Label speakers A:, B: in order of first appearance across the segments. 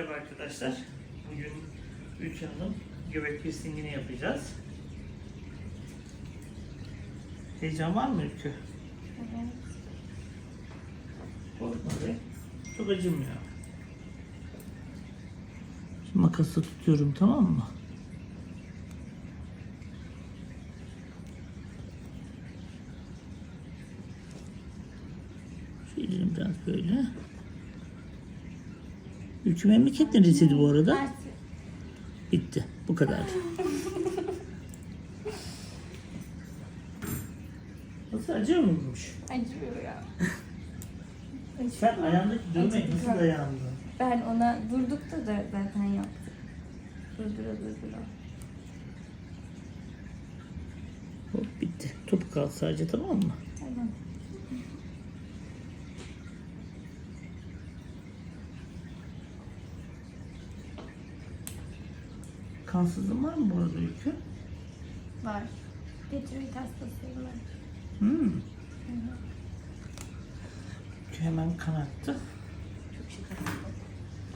A: Merhaba arkadaşlar. Bugün 3 hanım göbek piercingini yapacağız. Heyecan var mı Ülkü? Korkma be. Çok acımıyor. Şimdi makası tutuyorum tamam mı? Şöyle biraz böyle. Ülkü memleket neresiydi bu arada? Bitti. Bu kadar. Nasıl acıyor muymuş?
B: Acıyor ya.
A: Sen ayağındaki dövmeyi nasıl dayandın?
B: Ben ona durdukta da zaten yaptım. Durdura durdura.
A: Hop bitti. Topu kaldı sadece tamam mı?
B: Tamam.
A: Kansızlığın var mı bu arada Ülkü?
B: Var. Tiroid hastasıyım ben.
A: Hmm. Ülkü hemen kanattı.
B: Çok şeker.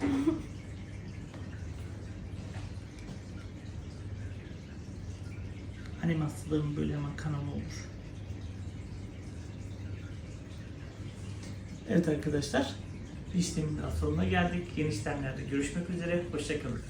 A: Annem hastaların böyle hemen kanama olur. Evet arkadaşlar. İşlemin sonuna geldik. Yeni işlemlerde görüşmek üzere. Hoşçakalın.